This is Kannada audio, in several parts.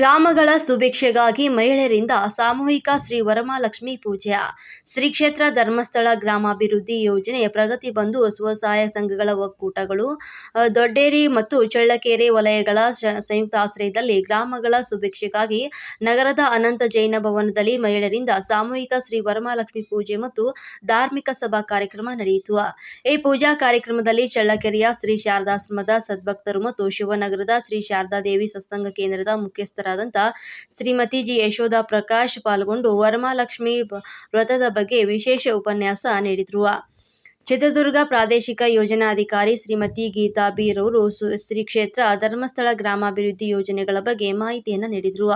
ಗ್ರಾಮಗಳ ಸುಭಿಕ್ಷೆಗಾಗಿ ಮಹಿಳೆಯರಿಂದ ಸಾಮೂಹಿಕ ಶ್ರೀ ವರಮಹಾಲಕ್ಷ್ಮಿ ಪೂಜೆ. ಶ್ರೀ ಕ್ಷೇತ್ರ ಧರ್ಮಸ್ಥಳ ಗ್ರಾಮಾಭಿವೃದ್ಧಿ ಯೋಜನೆ ಪ್ರಗತಿ ಬಂಧು ಸ್ವಸಹಾಯ ಸಂಘಗಳ ಒಕ್ಕೂಟಗಳು ದೊಡ್ಡೇರಿ ಮತ್ತು ಚಳ್ಳಕೆರೆ ವಲಯಗಳ ಸಂಯುಕ್ತ ಆಶ್ರಯದಲ್ಲಿ ಗ್ರಾಮಗಳ ಸುಭಿಕ್ಷೆಗಾಗಿ ನಗರದ ಅನಂತ ಜೈನ ಭವನದಲ್ಲಿ ಮಹಿಳೆಯರಿಂದ ಸಾಮೂಹಿಕ ಶ್ರೀ ವರಮಹಾಲಕ್ಷ್ಮಿ ಪೂಜೆ ಮತ್ತು ಧಾರ್ಮಿಕ ಸಭಾ ಕಾರ್ಯಕ್ರಮ ನಡೆಯಿತು. ಈ ಪೂಜಾ ಕಾರ್ಯಕ್ರಮದಲ್ಲಿ ಚಳ್ಳಕೆರೆಯ ಶ್ರೀ ಶಾರದಾಶ್ರಮದ ಸದ್ಭಕ್ತರು ಮತ್ತು ಶಿವನಗರದ ಶ್ರೀ ಶಾರದಾ ದೇವಿ ಸತ್ಸಂಗ ಕೇಂದ್ರದ ಮುಖ್ಯಸ್ಥರಾದಂಥ ಶ್ರೀಮತಿ ಜಿ ಯಶೋಧ ಪ್ರಕಾಶ್ ಪಾಲ್ಗೊಂಡು ವರಮಹಾಲಕ್ಷ್ಮಿ ವ್ರತದ ಬಗ್ಗೆ ವಿಶೇಷ ಉಪನ್ಯಾಸ ನೀಡಿದರು. ಚಿತ್ರದುರ್ಗ ಪ್ರಾದೇಶಿಕ ಯೋಜನಾಧಿಕಾರಿ ಶ್ರೀಮತಿ ಗೀತಾ ಬೀರ್ ಅವರು ಶ್ರೀ ಕ್ಷೇತ್ರ ಧರ್ಮಸ್ಥಳ ಗ್ರಾಮಾಭಿವೃದ್ಧಿ ಯೋಜನೆಗಳ ಬಗ್ಗೆ ಮಾಹಿತಿಯನ್ನು ನೀಡಿದರು.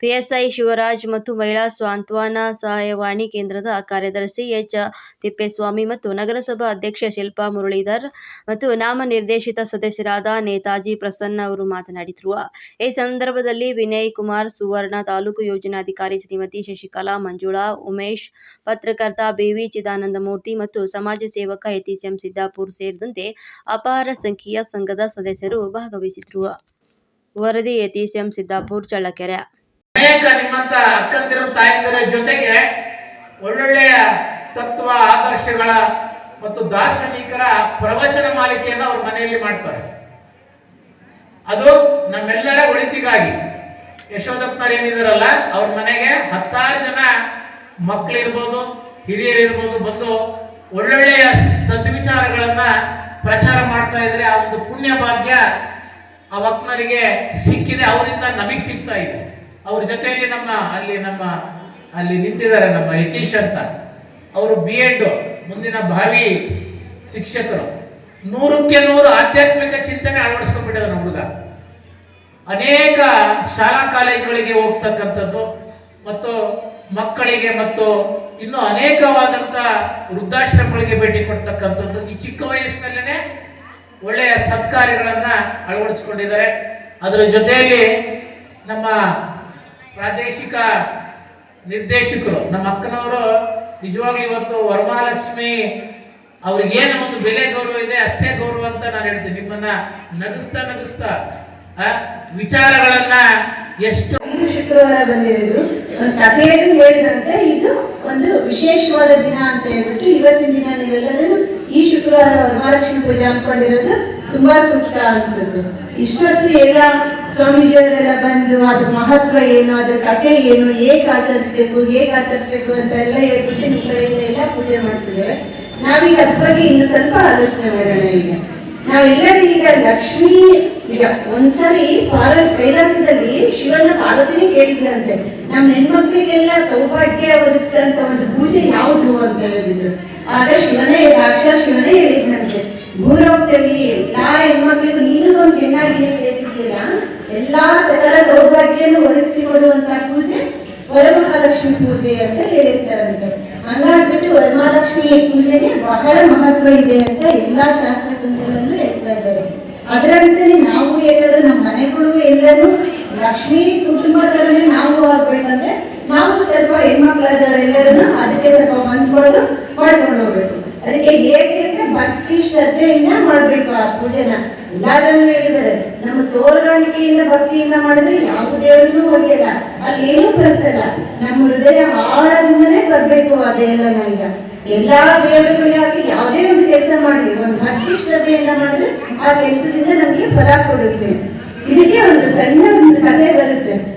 ಪಿಎಸ್ಐ ಶಿವರಾಜ್ ಮತ್ತು ಮಹಿಳಾ ಸಾಂತ್ವನ ಸಹಾಯವಾಣಿ ಕೇಂದ್ರದ ಕಾರ್ಯದರ್ಶಿ ಎಚ್. ತಿಪ್ಪೇಸ್ವಾಮಿ ಮತ್ತು ನಗರಸಭಾ ಅಧ್ಯಕ್ಷ ಶಿಲ್ಪಾ ಮುರಳೀಧರ್ ಮತ್ತು ನಾಮನಿರ್ದೇಶಿತ ಸದಸ್ಯರಾದ ನೇತಾಜಿ ಪ್ರಸನ್ನ ಅವರು ಮಾತನಾಡಿದರು. ಈ ಸಂದರ್ಭದಲ್ಲಿ ವಿನಯ್ ಕುಮಾರ್ ಸುವರ್ಣ ತಾಲೂಕು ಯೋಜನಾಧಿಕಾರಿ ಶ್ರೀಮತಿ ಶಶಿಕಲಾ ಮಂಜುಳಾ, ಉಮೇಶ್, ಪತ್ರಕರ್ತ ಬಿವಿ ಚಿದಾನಂದಮೂರ್ತಿ ಮತ್ತು ಸಮಾಜ ಸೇವಕ ಎಟಿಸಿಎಂ ಸಿದ್ದಾಪುರ್ ಸೇರಿದಂತೆ ಅಪಾರ ಸಂಖ್ಯೆಯ ಸಂಘದ ಸದಸ್ಯರು ಭಾಗವಹಿಸಿದ್ರು. ವರದಿ ಎಟಿಸಿಎಂ ಸಿದ್ದಾಪುರ್, ಚಳ್ಳಕೆರೆ. ಅನೇಕ ನಿಮ್ಮಂತ ಅಕ್ಕಂದಿರ ತಾಯಂದಿರ ಜೊತೆಗೆ ಒಳ್ಳೊಳ್ಳೆಯ ತತ್ವ, ಆದರ್ಶಗಳ ಮತ್ತು ದಾರ್ಶನಿಕರ ಪ್ರವಚನ ಮಾಲಿಕೆಯನ್ನು ಅವ್ರ ಮನೆಯಲ್ಲಿ ಮಾಡ್ತಾರೆ. ಅದು ನಮ್ಮೆಲ್ಲರ ಒಳಿತಿಗಾಗಿ. ಯಶೋದಪ್ಪನವ್ರು ಏನಿದಾರಲ್ಲ, ಅವ್ರ ಮನೆಗೆ ಹತ್ತಾರು ಜನ ಮಕ್ಕಳಿರ್ಬೋದು ಹಿರಿಯರಿರ್ಬೋದು ಬಂದು ಒಳ್ಳೊಳ್ಳೆಯ ಸದ್ವಿಚಾರಗಳನ್ನ ಪ್ರಚಾರ ಮಾಡ್ತಾ ಇದ್ರೆ ಆ ಒಂದು ಪುಣ್ಯ ಭಾಗ್ಯ ಆ ವಕ್ನರಿಗೆ ಸಿಕ್ಕಿದೆ, ಅವರಿಂದ ನಮಗೆ ಸಿಗ್ತಾ ಇದೆ. ಅವ್ರ ಜೊತೆಯಲ್ಲಿ ನಮ್ಮ ಅಲ್ಲಿ ನಮ್ಮ ಅಲ್ಲಿ ನಿಂತಿದ್ದಾರೆ ನಮ್ಮ ಯತೀಶ್ ಅಂತ. ಅವರು ಬಿ ಎಡ್ ಮುಂದಿನ ಭಾವಿ ಶಿಕ್ಷಕರು. ನೂರಕ್ಕೆ ನೂರು ಆಧ್ಯಾತ್ಮಿಕ ಚಿಂತನೆ ಅಳವಡಿಸ್ಕೊಂಡ್ಬಿಟ್ಟಿದ್ದಾರೆ ನಮ್ಮ ಹುಡುಗ. ಅನೇಕ ಶಾಲಾ ಕಾಲೇಜುಗಳಿಗೆ ಹೋಗ್ತಕ್ಕಂಥದ್ದು ಮತ್ತು ಮಕ್ಕಳಿಗೆ ಮತ್ತು ಇನ್ನೂ ಅನೇಕವಾದಂಥ ವೃದ್ಧಾಶ್ರಮಗಳಿಗೆ ಭೇಟಿ ಕೊಡ್ತಕ್ಕಂಥದ್ದು ಈ ಚಿಕ್ಕ ವಯಸ್ಸಿನಲ್ಲೇ ಒಳ್ಳೆಯ ಸತ್ಕಾರ್ಯಗಳನ್ನ ಅಳವಡಿಸ್ಕೊಂಡಿದ್ದಾರೆ. ಅದರ ಜೊತೆಯಲ್ಲಿ ನಮ್ಮ ಪ್ರಾದೇಶಿಕ ನಿರ್ದೇಶಕರು, ನಮ್ಮ ಅಕ್ಕನವರು ನಿಜವಾಗ್ಲೂ ಇವತ್ತು ವರಮಹಾಲಕ್ಷ್ಮಿ ಅವ್ರಿಗೇನು ಒಂದು ಬೆಲೆ ಗೌರವ ಇದೆ ಅಷ್ಟೇ ಗೌರವ ಅಂತ ನಾನು ಹೇಳ್ತೀನಿ. ನಿಮ್ಮನ್ನ ನಗಿಸ್ತಾ ನಗಿಸ್ತಾ ವಿಚಾರಗಳನ್ನ ಎಷ್ಟು ಶುಕ್ರವಾರ ಬಂದಿರೋದು ಒಂದು ಕಥೆಯನ್ನು ಹೇಳಿದಂತೆ ಇದು ಒಂದು ವಿಶೇಷವಾದ ದಿನ ಅಂತ ಹೇಳ್ಬಿಟ್ಟು ಇವತ್ತಿನ ದಿನ ನೀವೆಲ್ಲರೂ ಈ ಶುಕ್ರವಾರ ವರಮಹಾಲಕ್ಷ್ಮಿ ಪೂಜೆ ಅನ್ಕೊಂಡಿರೋದು ತುಂಬಾ ಸೂಕ್ತ ಅನ್ಸುತ್ತೆ. ಇಷ್ಟೊತ್ತು ಎಲ್ಲ ಸ್ವಾಮೀಜಿಯವರೆಲ್ಲ ಬಂದು ಅದ್ರ ಮಹತ್ವ ಏನು, ಅದ್ರ ಕಥೆ ಏನು, ಹೇಗೆ ಆಚರಿಸ್ಬೇಕು ಹೇಗೆ ಆಚರಿಸ್ಬೇಕು ಅಂತ ಎಲ್ಲ ಹೇಳ್ಬಿಟ್ಟು ನಿಮ್ಮ ಕಡೆಯಿಂದ ಎಲ್ಲ ಪೂಜೆ ಮಾಡಿಸಿದ್ದೇವೆ ನಾವೀಗ ಅದ್ರ ಬಗ್ಗೆ ಇನ್ನು ಸ್ವಲ್ಪ ಆಲೋಚನೆ ಮಾಡೋಣ ಈಗ. ನಾವೆಲ್ಲರೂ ಈಗ ಲಕ್ಷ್ಮೀ ಈಗ ಒಂದ್ಸರಿ ಪಾರ ಕೈಲಾಸದಲ್ಲಿ ಶಿವನ ಪಾರ್ವತಿನೇ ಕೇಳಿದ್ರಂತೆ ನಮ್ಮ ಹೆಣ್ಮಕ್ಳಿಗೆಲ್ಲ ಸೌಭಾಗ್ಯ ಒದಗಿಸಿದಂತ ಒಂದು ಪೂಜೆ ಯಾವುದು ಅಂತ ಹೇಳಿದ್ರು. ಆಗ ಶಿವನೇ ಸಾಕ್ಷಾತ್ ಶಿವನೇ ಹೇಳಿದ್ನಂತೆ. ಭೂಲೋಕದಲ್ಲಿ ಎಲ್ಲಾ ಹೆಣ್ಮಕ್ಳಿಗೂ ನೀನು ಒಂದು ಹೆಣ್ಣಾಗಿನೇ ಕೇಳ್ತಿದ್ದೀರಾ ಎಲ್ಲಾ ತರ ಸೌಭಾಗ್ಯವನ್ನು ಒದಗಿಸಿ ಕೊಡುವಂತ ಪೂಜೆ ವರಮಹಾಲಕ್ಷ್ಮಿ ಪೂಜೆ ಅಂತ ಹೇಳಿರ್ತಾರಂತೆ ಹಂಗಾಗ್ಬಿಟ್ಟು ವರಮಹಾಲಕ್ಷ್ಮಿ ಪೂಜೆಗೆ ಬಹಳ ಮಹತ್ವ ಇದೆ ಅಂತ ಎಲ್ಲಾ ಶಾಸ್ತ್ರ ಗ್ರಂಥಗಳಲ್ಲೂ ಹೇಳ್ತಾ ಇದ್ದಾರೆ. ಅದರಂತೆಯೇ ನಾವು ಎಲ್ಲರೂ ನಮ್ಮ ಮನೆಗಳು ಎಲ್ಲರೂ ಲಕ್ಷ್ಮೀ ಕುಟುಂಬದಲ್ಲಿ ನಾವು ಆಗ್ಬೇಕಂದ್ರೆ ನಾವು ಸ್ವಲ್ಪ ಹೆಣ್ಮಕ್ಳಾದವರೆಲ್ಲರೂ ಅದಕ್ಕೆ ಸ್ವಲ್ಪ ಹೊಂದ್ಕೊಂಡು ಮಾಡ್ಕೊಂಡು ಹೋಗ್ಬೇಕು. ಅದಕ್ಕೆ ಹೇಗೆ ಅಂದ್ರೆ ಭಕ್ತಿ ಶ್ರದ್ಧೆಯಿಂದ ಮಾಡ್ಬೇಕು ಆ ಪೂಜೆನ. ಎಲ್ಲಾದ್ರೂ ಹೇಳಿದ್ದಾರೆ, ನಮ್ಮ ತೋರಣೆಯಿಂದ ಭಕ್ತಿಯಿಂದ ಮಾಡಿದ್ರೆ ಯಾವ ದೇವರನ್ನು ಒಲಿಯಲ್ಲ ಅಲ್ಲಿ ಏನು ತರಿಸಲ್ಲ ನಮ್ಮ ಹೃದಯ ಆಳದಿಂದನೇ ಬರ್ಬೇಕು ಎಲ್ಲ ಈಗ. ಎಲ್ಲಾ ದೇವರುಗಳಿಗಾಗಿ ಯಾವುದೇ ಒಂದು ಕೆಲಸ ಮಾಡಿ ಒಂದು ಭಕ್ತಿ ಶ್ರದ್ಧೆಯಿಂದ ಮಾಡಿದ್ರೆ ಆ ಕೆಲಸದಿಂದ ನಮ್ಗೆ ಫಲ ಕೊಡುತ್ತೆ. ಇದಕ್ಕೆ ಒಂದು ಸಣ್ಣ ಒಂದು ಕಥೆ ಬರುತ್ತೆ.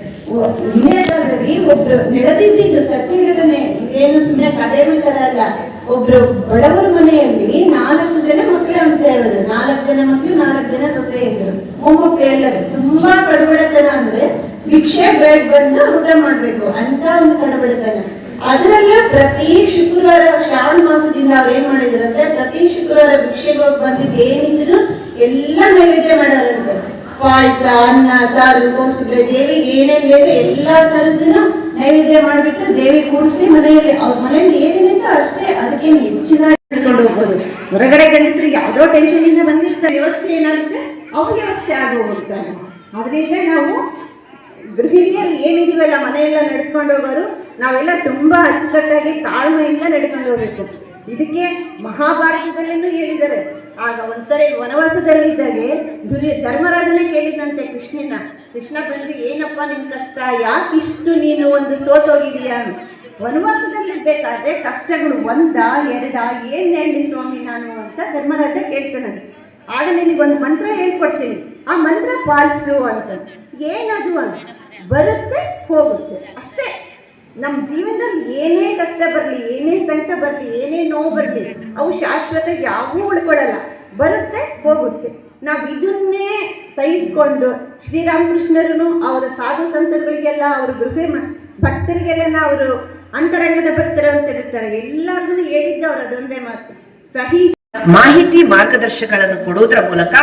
ಹಿಂದಿನ ಕಾಲದಲ್ಲಿ ಒಬ್ರು ನಡೆದಿದ್ದು ಸತ್ಯ ಘಟನೆ ಏನು ಸುಮ್ಮನೆ ಕಥೆಗಳ ತರ ಅಲ್ಲ ಒಬ್ರು ಬಡವರ ಮನೆಯಲ್ಲಿ ನಾಲ್ಕು ಜನ ಮಕ್ಕಳು ಅಂತ ಇವರು ನಾಲ್ಕು ಜನ ಮಕ್ಕಳು, ನಾಲ್ಕು ಜನ ಸೊಸೆ ಇದ್ರು. ಮೊಮ್ಮಕ್ಕಳು ಎಲ್ಲರೂ. ತುಂಬಾ ಕಡುಬಡತನ ಅಂದ್ರೆ ಭಿಕ್ಷೆ ಬೇಡ ಬಂದು ಊಟ ಮಾಡ್ಬೇಕು. ಅಂತ ಒಂದು ಕಡಬಡತನ. ಅದರಲ್ಲ ಪ್ರತಿ ಶುಕ್ರವಾರ ಶ್ರಾವಣ ಮಾಸದಿಂದ ಏನ್ ಮಾಡಿದ್ರಂತೆ ಪ್ರತಿ ಶುಕ್ರವಾರ ಭಿಕ್ಷೆಗೆ ಬಂದಿದ್ದ ಏನಿದ್ರು ಎಲ್ಲ ನೈವೇದ್ಯ ಮಾಡೋರಂತೆ. ಪಾಯಸ, ಅನ್ನ, ಸಾರು ಕೋಸುಗಳು ದೇವಿಗೆ ಏನೇನ್ ಬೇಕು ಎಲ್ಲಾ ತರದನ್ನು ನೈವೇದ್ಯ ಮಾಡ್ಬಿಟ್ಟು ದೇವಿ ಕೂಡಿಸಿ ಮನೆಯಲ್ಲಿ ಅವ್ರ ಮನೆಯಲ್ಲಿ ಏನೇನಿತ್ತು ಅಷ್ಟೇ ಅದಕ್ಕೆ ಹೆಚ್ಚಿನ ಹಿಡ್ಕೊಂಡು ಹೋಗ್ಬೋದು ಹೊರಗಡೆ ಗಂಡಸರಿಗೆ ಯಾವುದೋ ಟೆನ್ಷನ್ ಇಂದ ಬಂದಿರ್ತಾರೆ ವ್ಯವಸ್ಥೆ ಏನಾಗುತ್ತೆ? ಅವ್ರಿಗೆ ವ್ಯವಸ್ಥೆ ಆಗೋಗುತ್ತೆ ಅದರಿಂದ ನಾವು ಗೃಹಿಣಿಯರು ಏನಿದೀವಲ್ಲ ಮನೆಯೆಲ್ಲ ನಡೆಸ್ಕೊಂಡು ಹೋಗೋರು ನಾವೆಲ್ಲ ತುಂಬ ಅಚ್ಚುಕಟ್ಟಾಗಿ ತಾಳ್ಮೆಯಿಂದ ನಡ್ಕೊಂಡು ಹೋಗಬೇಕು. ಇದಕ್ಕೆ ಮಹಾಭಾರತದಲ್ಲಿನೂ ಹೇಳಿದ್ದಾರೆ. ಆಗ ಒಂದ್ಸರಿ ವನವಾಸದಲ್ಲಿದ್ದಾಗೆ ದುರ್ಯ ಧರ್ಮರಾಜನೇ ಕೇಳಿದಂತೆ ಕೃಷ್ಣನ, ಕೃಷ್ಣ ಬಂದು ಏನಪ್ಪ ನಿಮ್ಮ ಕಷ್ಟ? ಯಾಕಿಷ್ಟು ನೀನು ಒಂದು ಸೋತೋಗಿದೀಯಾ ವನವಾಸದಲ್ಲಿರ್ಬೇಕಾದ್ರೆ ಕಷ್ಟಗಳು ಒಂದ, ಎರಡ, ಏನು ಹೇಳಿ ಸ್ವಾಮಿ ನಾನು ಅಂತ ಧರ್ಮರಾಜ ಕೇಳ್ತಾನೆ ಆಗ ನಿನಗೆ ಒಂದು ಮಂತ್ರ ಹೇಳ್ಕೊಡ್ತೀನಿ. ಆ ಮಂತ್ರ ಪಾಲಿಸು ಅಂತ. ಏನದು ಅಂತ ಬರುತ್ತೆ, ಹೋಗುತ್ತೆ. ಅಷ್ಟೇ. ನಮ್ಮ ಜೀವನದಲ್ಲಿ ಏನೇ ಕಷ್ಟ ಬರಲಿ, ಏನೇ ಸಂಕಟ ಬರಲಿ, ಏನೇ ನೋವು ಬರಲಿ, ಅವು ಶಾಶ್ವತ ಯಾವೂ ಉಳ್ಕೊಳ್ಳಲ್ಲ. ಬರುತ್ತೆ, ಹೋಗುತ್ತೆ. ನಾವು ಇದನ್ನೇ ಸಹಿಸ್ಕೊಂಡು ಶ್ರೀರಾಮಕೃಷ್ಣರು ಅವರ ಸಾಧು ಸಂತರುಗಳಿಗೆಲ್ಲ, ಅವರು ಗೃಹ ಭಕ್ತರಿಗೆಲ್ಲ ಅವರು ಅಂತರಂಗದ ಭಕ್ತರು ಅಂತ ಇರ್ತಾರೆ. ಎಲ್ಲರಿಗೂ ಹೇಳಿದ್ದವ್ರು ಅದೊಂದೇ ಮಾತು. ಸಹಿ ಮಾಹಿತಿ ಮಾರ್ಗದರ್ಶಕಗಳನ್ನು ಕೊಡುವುದರ ಮೂಲಕ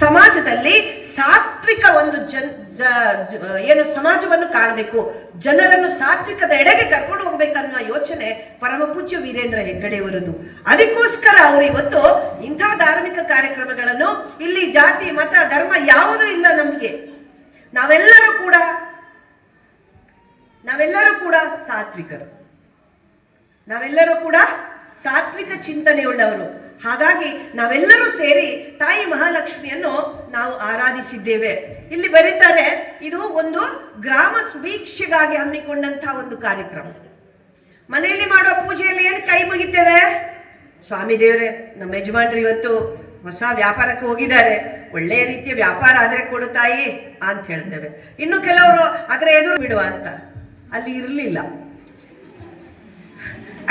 ಸಮಾಜದಲ್ಲಿ ಸಾತ್ವಿಕ ಒಂದು ಜನ್ ಜ- ಏನು ಸಮಾಜವನ್ನು ಕಾಣಬೇಕು. ಜನರನ್ನು ಸಾತ್ವಿಕದ ಎಡೆಗೆ ಕರ್ಕೊಂಡು ಹೋಗ್ಬೇಕನ್ನೋ ಯೋಚನೆ ಪರಮ ಪೂಜ್ಯ ವೀರೇಂದ್ರ ಹೆಗ್ಗಡೆಯವರದು. ಅದಕ್ಕೋಸ್ಕರ ಅವರು ಇವತ್ತು ಇಂಥ ಧಾರ್ಮಿಕ ಕಾರ್ಯಕ್ರಮಗಳನ್ನು ಇಲ್ಲಿ ಜಾತಿ, ಮತ, ಧರ್ಮ ಯಾವುದೂ ಇಲ್ಲ ನಮಗೆ. ನಾವೆಲ್ಲರೂ ಕೂಡ ನಾವೆಲ್ಲರೂ ಕೂಡ ಸಾತ್ವಿಕರು. ನಾವೆಲ್ಲರೂ ಕೂಡ ಸಾತ್ವಿಕ ಚಿಂತನೆಯುಳ್ಳವರು. ಹಾಗಾಗಿ ನಾವೆಲ್ಲರೂ ಸೇರಿ ತಾಯಿ ಮಹಾಲಕ್ಷ್ಮಿಯನ್ನು ನಾವು ಆರಾಧಿಸಿದ್ದೇವೆ. ಇಲ್ಲಿ ಬರೀತಾರೆ, ಇದು ಒಂದು ಗ್ರಾಮ ಸುಭೀಕ್ಷೆಗಾಗಿ ಹಮ್ಮಿಕೊಂಡಂತಹ ಒಂದು ಕಾರ್ಯಕ್ರಮ. ಮನೆಯಲ್ಲಿ ಮಾಡುವ ಪೂಜೆಯಲ್ಲಿ ಏನು ಕೈ ಮುಗಿತೇವೆ? ಸ್ವಾಮಿ ದೇವರೇ, ನಮ್ಮ ಯಜಮಾನ್ರು ಇವತ್ತು ಹೊಸ ವ್ಯಾಪಾರಕ್ಕೆ ಹೋಗಿದ್ದಾರೆ. ಒಳ್ಳೆಯ ರೀತಿಯ ವ್ಯಾಪಾರ ಆದರೆ ಕೊಡು ತಾಯಿ ಅಂತ ಹೇಳ್ತೇವೆ. ಇನ್ನು ಕೆಲವರು ಅದರ ಎದುರು ಬಿಡುವ ಅಂತ. ಅಲ್ಲಿ ಇರಲಿಲ್ಲ.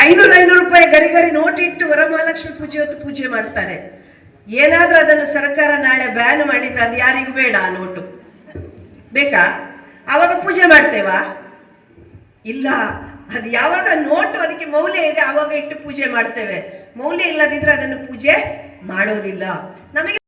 ಐನೂರು ಐನೂರು ರೂಪಾಯಿ ಗರಿ ಗರಿ ನೋಟ್ ಇಟ್ಟು ವರಮಹಾಲಕ್ಷ್ಮಿ ಪೂಜೆ ಹೊತ್ತು ಪೂಜೆ ಮಾಡ್ತಾರೆ. ಏನಾದ್ರೂ ಅದನ್ನು ಸರ್ಕಾರ ನಾಳೆ ಬ್ಯಾನ್ ಮಾಡಿದ್ರೆ ಅದು ಯಾರಿಗೂ ಬೇಡ ಆ ನೋಟು. ಬೇಕಾ? ಆವಾಗ ಪೂಜೆ ಮಾಡ್ತೇವಾ? ಇಲ್ಲ. ಅದು ಯಾವಾಗ ನೋಟು ಅದಕ್ಕೆ ಮೌಲ್ಯ ಇದೆ ಆವಾಗ ಇಟ್ಟು ಪೂಜೆ ಮಾಡ್ತೇವೆ. ಮೌಲ್ಯ ಇಲ್ಲದಿದ್ರೆ ಅದನ್ನು ಪೂಜೆ ಮಾಡೋದಿಲ್ಲ. ನಮಗೆ